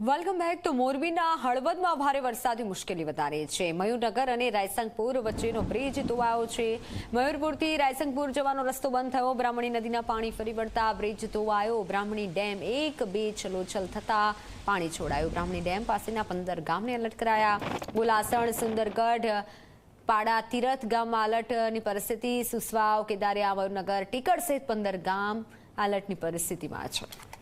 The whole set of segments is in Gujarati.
વેલકમ બેક તો મોરબીના હળવદમાં ભારે વરસાદની મુશ્કેલી વધારે છે. મયુરનગર અને રાયસંગપુર વચ્ચેનો બ્રિજ ધોવાયો છે. મયુરપુરથી રાયસંગપુર જવાનો રસ્તો બંધ થયો. બ્રાહ્મણી નદીના પાણી ફરી વળતા બ્રિજ ધોવાયો. બ્રાહ્મણી ડેમ એક, બે છલોછલ થતા પાણી છોડાયું. બ્રાહ્મણી ડેમ પાસેના પંદર ગામને એલર્ટ કરાયા. બોલાસણ, સુંદરગઢ, પાડા, તીરથ ગામમાં અલર્ટની પરિસ્થિતિ. સુસવાવ કેદારિયા મયુરનગર ટીકડ સહિત પંદર ગામ એલર્ટની પરિસ્થિતિમાં છે.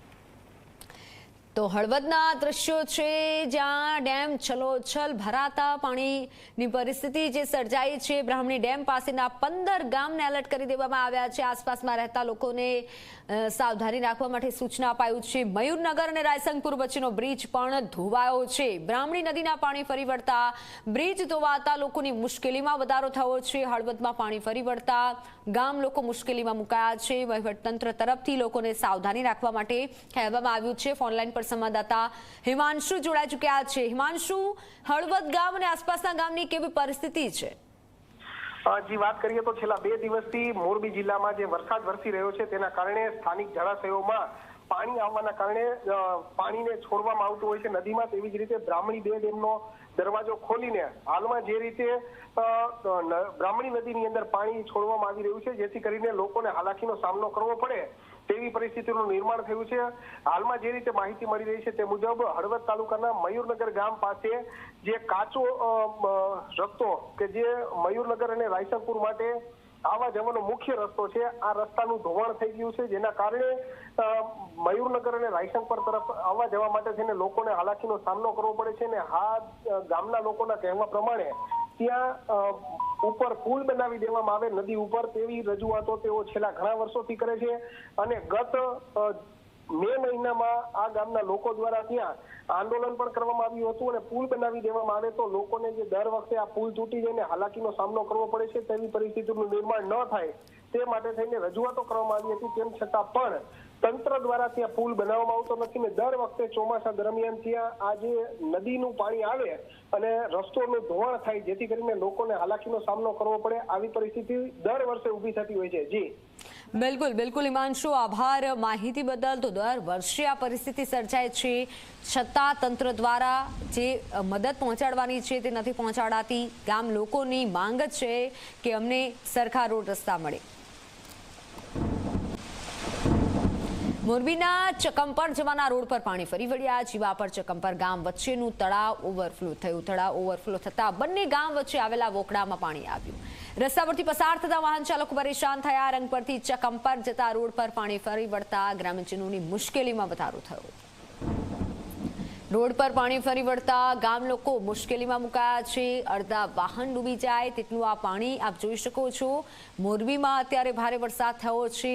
તો હળવદના દ્રશ્યો છે, જ્યાં ડેમ છલોછલ ભરાતા પાણીની પરિસ્થિતિ જે સર્જાઈ છે, બ્રાહ્મણી ડેમ પાસેના પંદર ગામને એલર્ટ કરી દેવામાં આવ્યા છે. આસપાસમાં રહેતા લોકોને સાવધાની રાખવા માટે સૂચના અપાયું છે. મયુરનગર અને રાયસંગપુર વચ્ચેનો બ્રિજ પણ ધોવાયો છે. બ્રાહ્મણી નદીના પાણી ફરી વળતા, બ્રિજ ધોવાતા લોકોની મુશ્કેલીમાં વધારો થયો છે. હળવદમાં પાણી ફરી વળતા ગામ લોકો મુશ્કેલીમાં મુકાયા છે. વહીવટતંત્ર તરફથી લોકોને સાવધાની રાખવા માટે કહેવામાં આવ્યું છે. ફોનલાઈન પર સંવાદદાતા હિમાંશુ જોડાઈ ચૂક્યા છે. હિમાંશુ, હળવદ ગામ અને આસપાસના ગામની કેવી પરિસ્થિતિ છે? જી, વાત કરીએ તો છેલ્લા બે દિવસથી મોરબી જિલ્લામાં જે વરસાદ વરસી રહ્યો છે તેના કારણે સ્થાનિક જળાશયોમાં પાણી આવવાના કારણે પાણીને છોડવામાં આવતું હોય છે નદીમાં તેવી જ રીતે બ્રાહ્મણી બે ડેમનો દરવાજો ખોલીને હાલમાં જે રીતે બ્રાહ્મણી નદીની અંદર પાણી છોડવામાં આવી રહ્યું છે, જેથી કરીને લોકોને હાલાકીનો સામનો કરવો પડે તેવી પરિસ્થિતિનું નિર્માણ થયું છે. હાલમાં જે રીતે માહિતી મળી રહી છે તે મુજબ હળવદ તાલુકાના મયુરનગર ગામ પાસે જે કાચો રસ્તો કે જે મયુરનગર અને રાયસંગપુર માટે આવા જવાનો મુખ્ય રસ્તો છે. આ રસ્તાનું ધોવાણ થઈ ગયું છે, જેના કારણે મયુરનગર અને રાયશંકર તરફ આવવા જવા માટે થઈને લોકોને હાલાકીનો સામનો કરવો પડે છે અને આ ગામના લોકોના કહેવા પ્રમાણે ત્યાં ઉપર પુલ બનાવી દેવામાં આવે નદી ઉપર તેવી રજૂઆતો તેઓ છેલ્લા ઘણા વર્ષોથી કરે છે અને ગત મે મહિનામાં આ ગામના લોકો દ્વારા ત્યાં આંદોલન પણ કરવામાં આવ્યું હતું અને પુલ બનાવી દેવામાં આવે તો લોકોને જે દર વખતે આ પુલ તૂટી જઈને હાલાકીનો સામનો કરવો પડે છે, તેવી પરિસ્થિતિનું નિર્માણ ન થાય તે માટે થઈને રજૂઆતો કરવામાં આવી હતી. તેમ છતાં પણ તંત્ર દ્વારા ત્યાં પુલ બનાવવામાં આવતો નથી ને દર વખતે ચોમાસા દરમિયાન ત્યાં આ જે નદીનું પાણી આવે અને રસ્તોનું ધોવાણ થાય જેથી કરીને લોકોને હાલાકીનો સામનો કરવો પડે આવી પરિસ્થિતિ દર વર્ષે ઊભી થતી હોય છે. જી. બિલકુલ બિલકુલ હિમાંશુ, આભાર માહિતી બદલ. તો દર વર્ષે આ પરિસ્થિતિ સર્જાય છે. છતાં તંત્ર દ્વારા જે મદદ પહોંચાડવાની છે તે નથી પહોંચાડાતી. ગામ લોકોની માંગ છે કે અમને સરખા રોડ રસ્તા મળે. મોરબીના ચકંપર જવાના રોડ પર પાણી ફરી વળ્યા. જીવાપર ચકંપર ગામ વચ્ચેનું તળાવ ઓવરફ્લો થયું. તળાવ ઓવરફ્લો થતા બંને ગામ વચ્ચે આવેલા વોકડામાં પાણી આવ્યું. રસ્તા પરથી પસાર થતા વાહન ચાલકો પરેશાન થયા. રંગ પરથી ચકંપર જતા રોડ પર પાણી ફરી વળતા ગ્રામજનોની મુશ્કેલીમાં વધારો થયો. રોડ પર પાણી ફરી વળતા ગામ લોકો મુશ્કેલીમાં મુકાયા છે. અડધા વાહન ડૂબી જાય તેટલું આ પાણી આપ જોઈ શકો છો. મોરબીમાં અત્યારે ભારે વરસાદ થયો છે.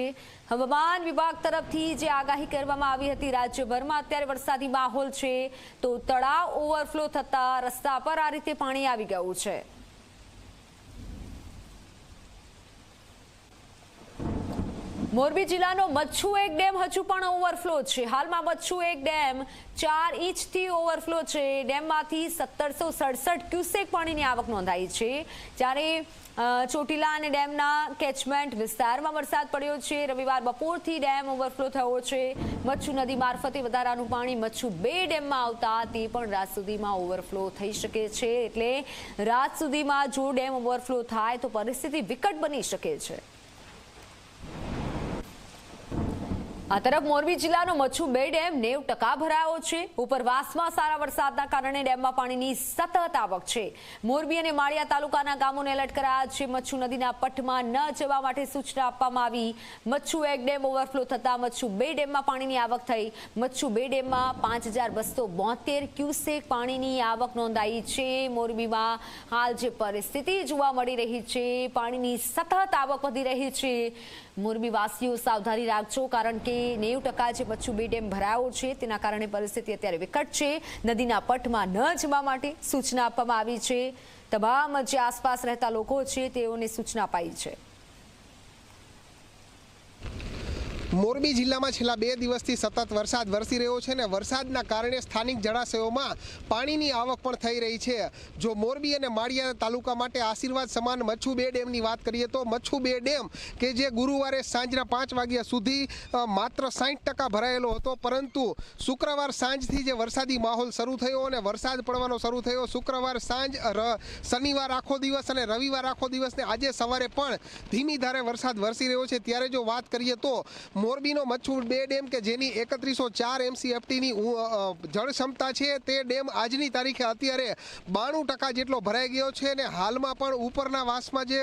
હવામાન વિભાગ તરફથી જે આગાહી કરવામાં આવી હતી, રાજ્યભરમાં અત્યારે વરસાદી માહોલ છે. તો તળાવ ઓવરફ્લો થતા રસ્તા પર આ રીતે પાણી આવી ગયું છે. મોરબી જિલ્લાનો મચ્છુ એક ડેમ હજુ પણ ઓવરફ્લો છે. હાલમાં મચ્છુ એક ડેમ ચાર ઇંચથી ઓવરફ્લો છે. ડેમમાંથી સત્તરસો સડસઠ ક્યુસેક પાણીની આવક નોંધાઈ છે. જ્યારે ચોટીલા અને ડેમના કેચમેન્ટ વિસ્તારમાં વરસાદ પડ્યો છે. રવિવાર બપોરથી ડેમ ઓવરફ્લો થયો છે. મચ્છુ નદી મારફતે વધારાનું પાણી મચ્છુ બે ડેમમાં આવતા તે પણ રાત સુધીમાં ઓવરફ્લો થઈ શકે છે. એટલે રાત સુધીમાં જો ડેમ ઓવરફ્લો થાય તો પરિસ્થિતિ વિકટ બની શકે છે. આ તરફ મોરબી જિલ્લાનો મચ્છુ બે ડેમ નેવ ટકા ભરાયો છે. ઉપરવાસમાં સારા વરસાદના કારણે ડેમમાં પાણીની સતત આવક છે. મોરબી અને માળિયા તાલુકાના ગામોને એલર્ટ કરાયા છે. મચ્છુ નદીના પટમાં ન જવા માટે સૂચના આપવામાં આવી. મચ્છુ એક ડેમ ઓવરફ્લો થતા મચ્છુ બે ડેમમાં પાણીની આવક થઈ. મચ્છુ બે ડેમમાં પાંચ હજાર બસો બોતેર ક્યુસેક પાણીની આવક નોંધાઈ છે. મોરબીમાં હાલ જે પરિસ્થિતિ જોવા મળી રહી છે, પાણીની સતત આવક વધી રહી છે. મોરબી વાસીઓ સાવધાની રાખજો, કારણ કે નેવું ટકા જે મચ્છુ બે ડેમ ભરાયો છે, તેના કારણે પરિસ્થિતિ અત્યારે વિકટ છે. નદીના પટમાં ન જવા માટે સૂચના આપવામાં આવી છે. તમામ જે આસપાસ રહેતા લોકો છે, તેઓને સૂચના અપાઈ છે. મોરબી જિલ્લામાં છેલ્લા બે દિવસથી સતત વરસાદ વરસી રહ્યો છે અને વરસાદના કારણે સ્થાનિક જળાશયોમાં પાણીની આવક પણ થઈ રહી છે. જો મોરબી અને માળિયા તાલુકા માટે આશીર્વાદ સમાન મચ્છુ બે ડેમની વાત કરીએ તો મચ્છુ બે ડેમ કે જે ગુરુવારે સાંજના પાંચ વાગ્યા સુધી માત્ર સાઠ ટકા ભરાયેલો હતો, પરંતુ શુક્રવાર સાંજથી જે વરસાદી માહોલ શરૂ થયો અને વરસાદ પડવાનો શરૂ થયો, શુક્રવાર સાંજ શનિવાર આખો દિવસ અને રવિવાર આખો દિવસને આજે સવારે પણ ધીમી ધારે વરસાદ વરસી રહ્યો છે. ત્યારે જો વાત કરીએ તો મોરબીનો મચ્છુ બે ડેમ કે જેની એકત્રીસો ચાર એમસીએફટીની જળ ક્ષમતા છે, તે ડેમ આજની તારીખે અત્યારે બાણું ટકા જેટલો ભરાઈ ગયો છે અને હાલમાં પણ ઉપરના વાસમાં જે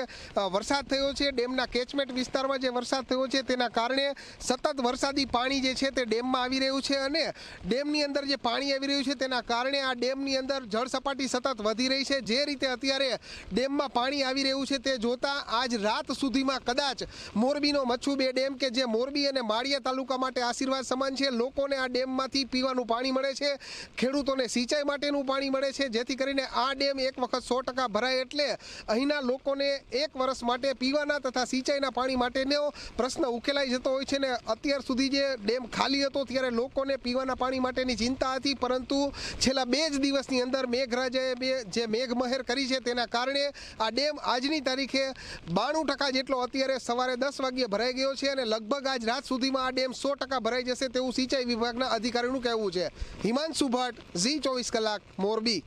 વરસાદ થયો છે, ડેમના કેચમેન્ટ વિસ્તારમાં જે વરસાદ થયો છે, તેના કારણે સતત વરસાદી પાણી જે છે તે ડેમમાં આવી રહ્યું છે અને ડેમની અંદર જે પાણી આવી રહ્યું છે તેના કારણે આ ડેમની અંદર જળ સપાટી સતત વધી રહી છે. જે રીતે અત્યારે ડેમમાં પાણી આવી રહ્યું છે તે જોતા આજ રાત સુધીમાં કદાચ મોરબીનો મચ્છુ બે ડેમ કે જે મોરબી અને માળિયા તાલુકા માટે આશીર્વાદ સમાન છે. લોકોને આ ડેમમાંથી પીવાનું પાણી મળે છે. ખેડૂતોને સિંચાઈ માટેનું પાણી મળે છે. જેથી કરીને આ ડેમ એક વખત સો ટકા ભરાય એટલે અહીંના લોકોને એક વર્ષ માટે પીવાના તથા સિંચાઈના પાણી માટેનો પ્રશ્ન ઉકેલાઈ જતો હોય છે ને અત્યાર સુધી જે ડેમ ખાલી હતો ત્યારે લોકોને પીવાના પાણી માટેની ચિંતા હતી. પરંતુ છેલ્લા બે જ દિવસની અંદર મેઘરાજાએ બે જે મેઘમહેર કરી છે તેના કારણે આ ડેમ આજની તારીખે બાણું ટકા જેટલો અત્યારે સવારે દસ વાગ્યે ભરાઈ ગયો છે અને લગભગ આજ રાત સુધીમાં આ ડેમ સો ટકા ભરાઈ જશે તેવું સિંચાઈ વિભાગના અધિકારીનું કહેવું છે. હિમાંશુ ભટ્ટ, ઝી ચોવીસ કલાક, મોરબી.